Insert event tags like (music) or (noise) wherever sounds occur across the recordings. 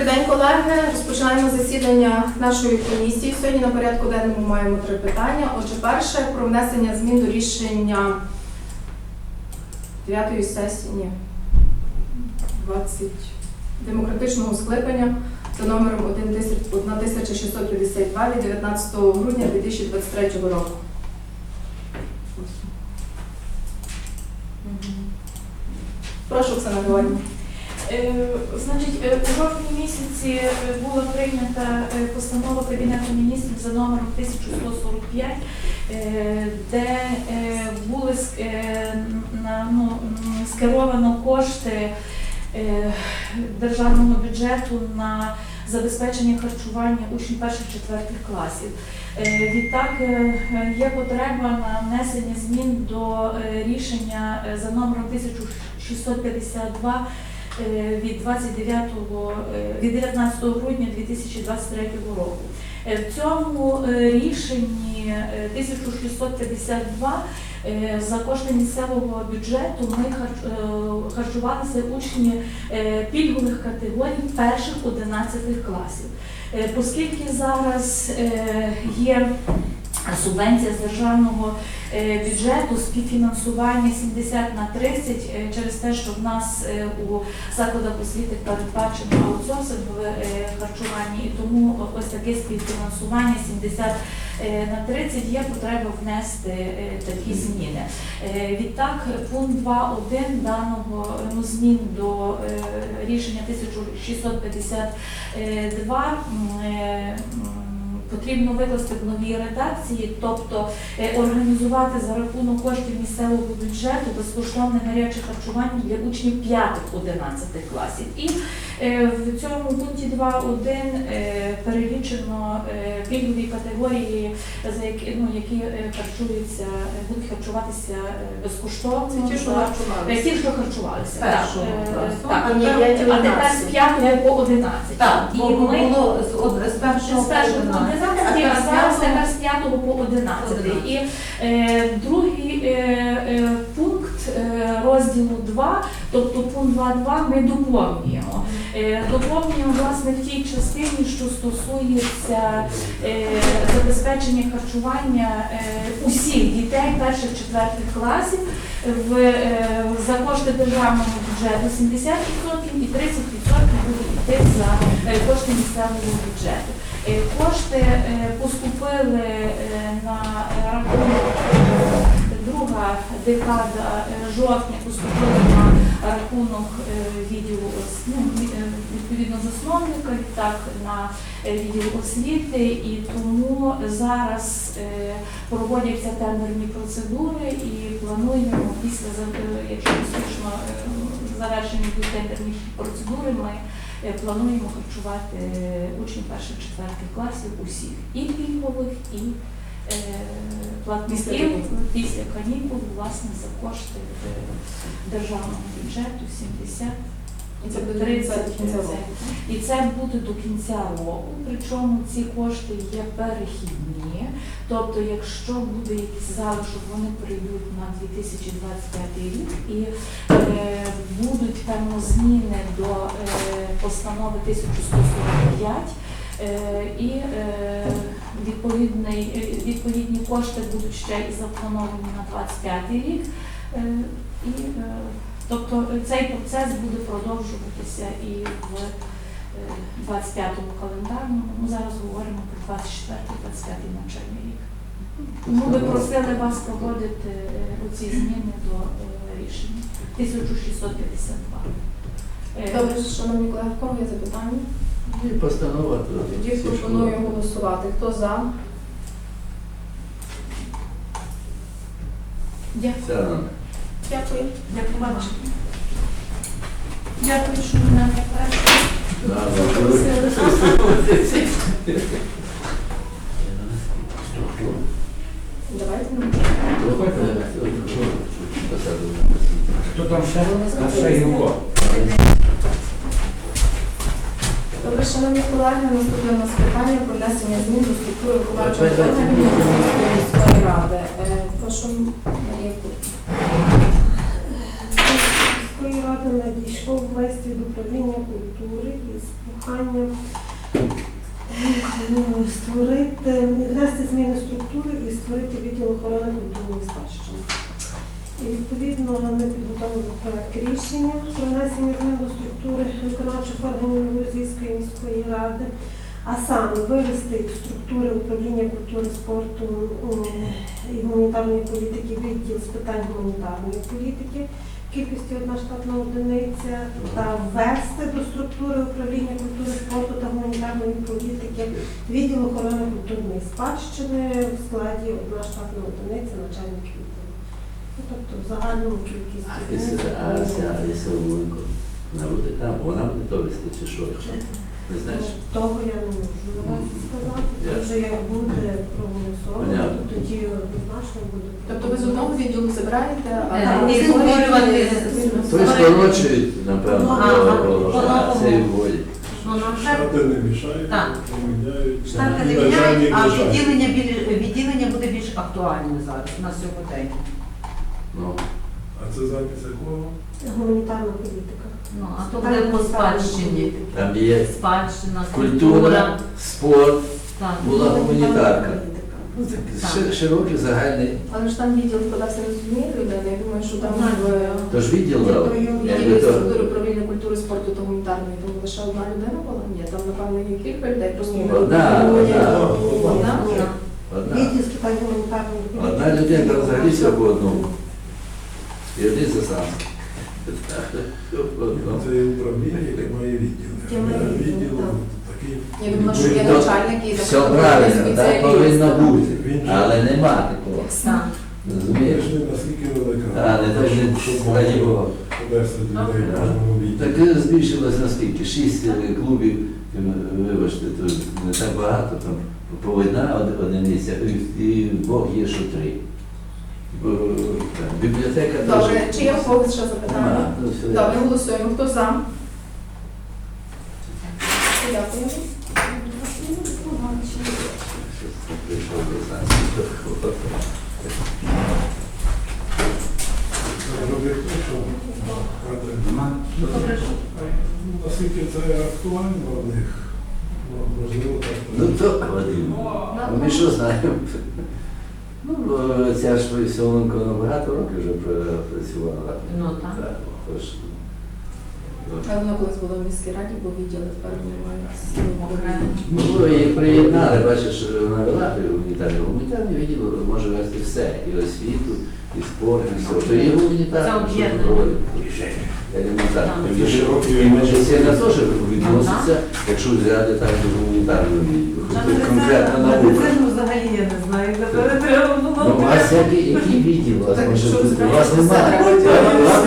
Добрий день, колеги. Розпочинаємо засідання нашої комісії. Сьогодні на порядку денному маємо три питання. Отже, перше про внесення змін до рішення 9 сесії, ні, 20 демократичного скликання за номером 1652 від 19 грудня 2023 року. Прошу, Оксана Георгіївна. Е, Значить, е, у жовтні місяці е, була прийнята постанова Кабінету міністрів за номером 1145, е, де були ну, скеровано кошти державного бюджету на забезпечення харчування учнів перших-четвертих класів. Відтак є потреба на внесення змін до рішення за номером 1652 е, від 29 е, від 19 грудня 2023 року. Е, В цьому е, рішенні е, 1652 е, за кошти місцевого бюджету ми е, харчувалися учні е, пільгових категорій перших 11 класів. Е, Оскільки зараз е, субвенція з державного е, бюджету, співфінансування 70 на 30 е, через те, що в нас е, у закладах освіти передбачено аутсорсингове е, харчування, і тому ось таке співфінансування 70 е, на 30 є потреба внести такі зміни. Відтак, пункт 2.1 даного ну, змін до рішення 1652 м, е, м, потрібно викласти в новій редакції, тобто е, організувати за рахунок коштів місцевого бюджету безкоштовне гаряче харчування для учнів 5-11 класів. І е, в цьому пункті 2.1 е, перелічено пільгові категорії, за які, ну, які харчуються, будуть харчуватися безкоштовно. Це ті, що харчувалися. Ті, що харчувалися, так. Першого класу. так. А А тепер з 5 по 11. Так, і ми було з, з першого по 11, а зараз тепер з 5 по 11. 11. І е, другий е, е, пункт е, розділу 2, тобто пункт 2.2 ми доповнюємо. Е, доповнюємо власне в тій частині, що стосується е, забезпечення харчування е, усіх дітей перших четвертих класів в, е, за кошти державного бюджету 70% і 30% будуть йти за е, кошти місцевого бюджету. Е, Кошти е, поступили е, на рахунок друга декада жовтня поступили на рахунок відділу ну, ві- відповідно засновника, так на відділ освіти, і тому зараз проводяться тендерні процедури і плануємо після якщо успішно завершені тендерні процедури, ми плануємо харчувати е, учнів перших четвертих класів усіх і пільгових, і е, платників після канікул, власне, за кошти е, державного бюджету 70 І це буде до кінця- до кінця року. і це буде до кінця року. Причому ці кошти є перехідні. Тобто, якщо буде якийсь залишок, вони прийдуть на 2025 рік і е, будуть певно зміни до е, постанови 1145. Е, і е, е, відповідні кошти будуть ще і заплановані на 25 рік. Е, і, е, тобто цей процес буде продовжуватися і в 25-му календарному. Ми зараз говоримо про 24-25 навчальний рік. Тому ми просили вас погодити е, оці зміни до е, рішення 1652. Е, Добре, шановні колеги, в кого є запитання? І постанова Тоді пропоную голосувати. Хто за? Дякую. Дякую. Дякую. Дякую, що ви мене перші. Давайте нам. Хто там ще? А ще його. Добре, шановні колеги, наступне у нас питання про внесення змін до структури виконавчого органу міської ради. Е, Прошу, Марія Кут. Міської ради надійшло в листі до управління культури із прохання е, створити, внести зміни структури і створити відділ охорони культурної спадщини. І відповідно ми підготовили проект рішення про внесення змін до структури виконавчих органів Новозійської міської ради, а саме вивести структури управління культури, спорту і гуманітарної політики відділ з питань гуманітарної політики кількості одна штатна одиниця та ввести до структури управління культури, спорту та гуманітарної політики відділ охорони культурної спадщини в складі одна штатна одиниця начальник відділу. Ну, тобто в загальному кількість А одиниць а Луленко, вона буде там, вона буде довести чи що? (laughs) Не знаєш? Того я не можу наразі сказати. Це Ясно. як буде проголосовано, Понятно. то тоді однозначно буде. Тобто ви з одного відділу забираєте, а Е, там і створювати- Той скорочують, напевно, а по-новому. Ну, вже Штати не мішають, Так. не міняють. штати не міняють, а відділення, відділення буде більш актуальне зараз на сьогодення. Ну, А це запис якого? Гуманітарна політика. Ну, а то буде по спадщині. там є Спадщина, культура, культура. спорт, Так. була гуманітарка. Ну, Широкий загальний. Але ж там відділ не з однієї. Я думаю, що там в Тож відділ дав. відділі Якби структури управління культури, спорту та гуманітарної, там лише одна людина була? Ні, там, напевно, є кілька людей, просто не Одна, одна. Одна? Одна. Відділ з питань гуманітарної. Одна людина там взагалі все по одному. І один за сам. Це управління, яке має відділ. Такий. Я думаю, що є То- начальник і Все правильно, так повинно бути. Але нема такого. Так. Розумієш? Наскільки велика. А, не так не раді. Так е, збільшилось наскільки? Шість е, клубів, е, вибачте, то не так багато, там по одна од- і, і Бог є, що три. Бо, так, Бібліотека. Добре, чи є у когось ще запитання? Нема, ну, все. Добре, голосуємо. Хто за? Дякую. До нас. Ну, Наскільки це актуально в них, ну, можливо, так. Ну то Вадим, ми що знаємо? Ну, е, ця ж Соленко багато років вже пра- працювала. Ну так. Так, ну, А колись було в міській раді, бо відділи тепер немає. Ну, і приєднали, бачиш, вона вела гуманітарний. Гуманітарний відділ може вести все, і освіту, і спорт, і все. То є Це гуманітарний, що об'єднання. проводить. Елементарно. Так. Тим більше, і медицина теж відноситься, якщо взяти так до гуманітарного відділу. Конкретно наука. Медицину взагалі я не знаю, треба Ну, було. у вас який відділ у вас бути? У вас немає.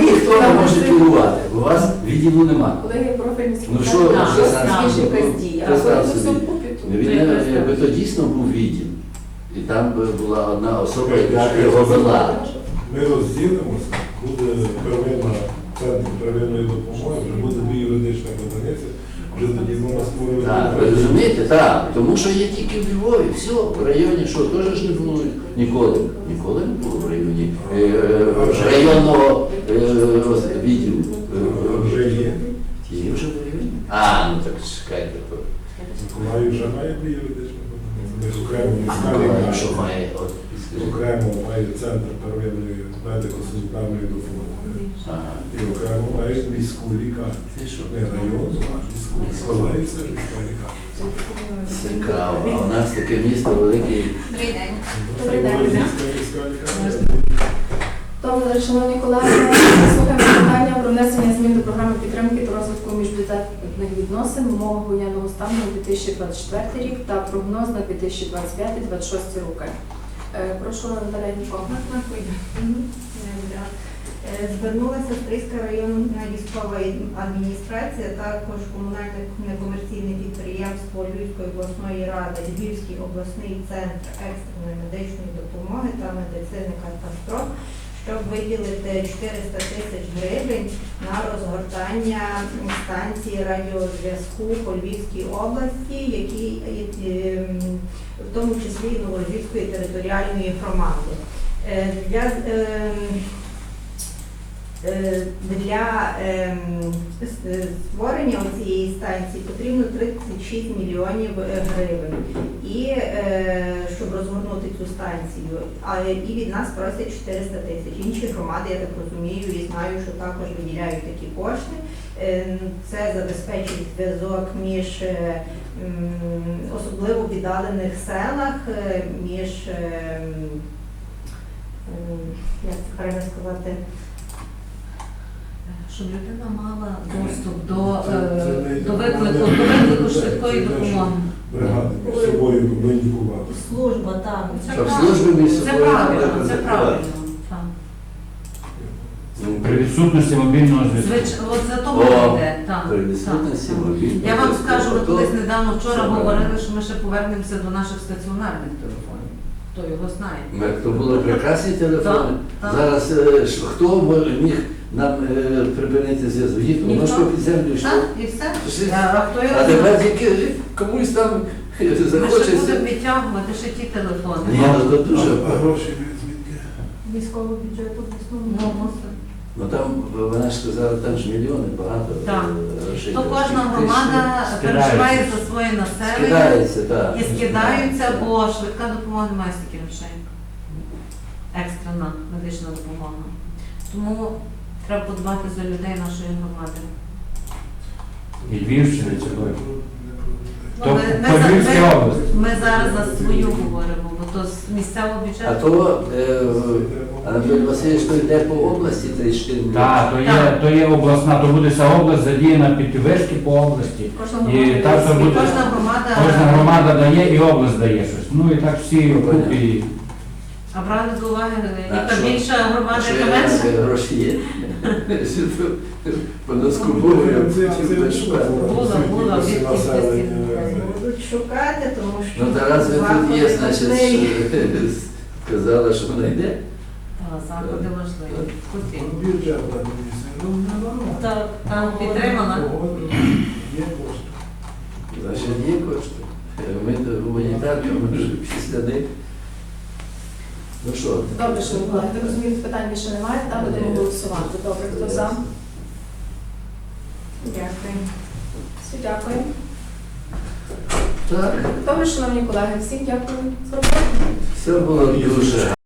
ніхто не може керувати. У вас відділу немає. Коли є профільні Ну, що якась дія. А Представ коли це все собі. вкупі, то Ну, Він не- якби то дійсно був відділ. І там би була одна особа, яка його вела. Ми розділимося, буде первинна центр первинної допомоги, вже буде дві юридичних одиниці, вже тоді можна створювати. Так, ви розумієте? Так. Тому що є тільки в Львові, все, в районі, що теж ж не було ніколи. Ніколи не було в районі е, е, районного е, роз- відділу. Е, Вже є. Є вже в районі? А, ну так чекайте. то. Миколаїв вже має дві юридичних одиниці. Ми ж окремо А міська Миколаїв лікарня. що має? От, скажіть. Окремо має центр первинної медико-санітарної допомоги. Ага. І окремо має міську лікарню. Ти що? Не районну, а міську. Це міська лікарня. Цікаво. А у нас таке місто велике. Добрий день. Добрий день. Добре, шановні колеги, слухаємо питання про внесення змін до програми підтримки та розвитку міжбюджетних відносин, умови воєнного стану на 2024 рік та прогноз на 2025-2026 роки. Е, Прошу Наталя Нікого. Е, Звернулася Стрийська районна військова адміністрація, також комунальне некомерційне підприємство Львівської обласної ради, Львівський обласний центр екстреної медичної допомоги та медицини катастроф, щоб виділити 400 тисяч гривень на розгортання станції радіозв'язку по Львівській області, які е, в тому числі і Новорозівської територіальної громади. Е, Для, е, Е, Для ем, е, створення цієї станції потрібно 36 мільйонів е, гривень. І е, щоб розгорнути цю станцію, і від нас просять 400 тисяч. Інші громади, я так розумію, і знаю, що також виділяють такі кошти. Е, Це забезпечить зв'язок між е, особливо віддалених селах, е, між е, м, м, як це правильно сказати. Щоб людина мала доступ до, Це- це е, до виклику, до виклику швидкої Це допомоги. Бригади між собою комунікувати. Служба там. Щоб служби між Це собою правильно, це правильно. так. При відсутності мобільного зв'язку. Звич, от за О, того йде. так, При відсутності так. мобільного Я вам зв'язку. скажу, Ото- колись недавно вчора Це говорили, правильно. що ми ще повернемося до наших стаціонарних телефонів. Хто його знає. Ми- То були прекрасні телефони. Так, так. Зараз е, ж хто міг нам е, припинити зв'язок? Їх воно ж під землю йшло. Так, і все. Пішли. А а його тепер тільки комусь там е, Ми ще захочеться. будемо відтягувати ще ті телефони. Ні, ну то дуже. А гроші звідки? Військового бюджету в Ну, основному. Ну там вона ж сказала, там ж мільйони багато Так. е, грошей. То кожна громада переживає за своє населення Скидається, так. і скидаються, бо швидка допомога не має стільки грошей. Екстрена медична допомога. Тому треба подбати за людей нашої громади. І Львівщини цілої. Ну, То ми, по ми, за- ми- ми зараз за свою говоримо, бо то з місцевого А бюджету. то е, Анатолій Васильович, то йде по області 34 мільйони. Так, то є, Так. то є обласна, то буде вся область задіяна під вишки по області. Кожна І громада так, І буде- кожна громада, Кожна громада дає і область дає щось. Ну і так всі окупи. і- а брали до уваги, яка що? більша громада, Що яка я менша. гроші є? (laughs) Понаскуповуємо цю шукати. Була, була. Будуть шукати, тому що Ну Тарас, ви тут є, значить, що (laughs) сказала, що вона йде. Так, заходи важливі. Ну, не нормально. Так, там підтримана. Є кошти. Значить, є кошти. Ми до гуманітарки, ми вже після них. Ну що? Добре, що колеги, так розумію, питань більше немає, так будемо голосувати. Добре, хто за? Дякую. Всі дякую. Так, Добре, шановні колеги, всім дякую за роботу. все було дуже.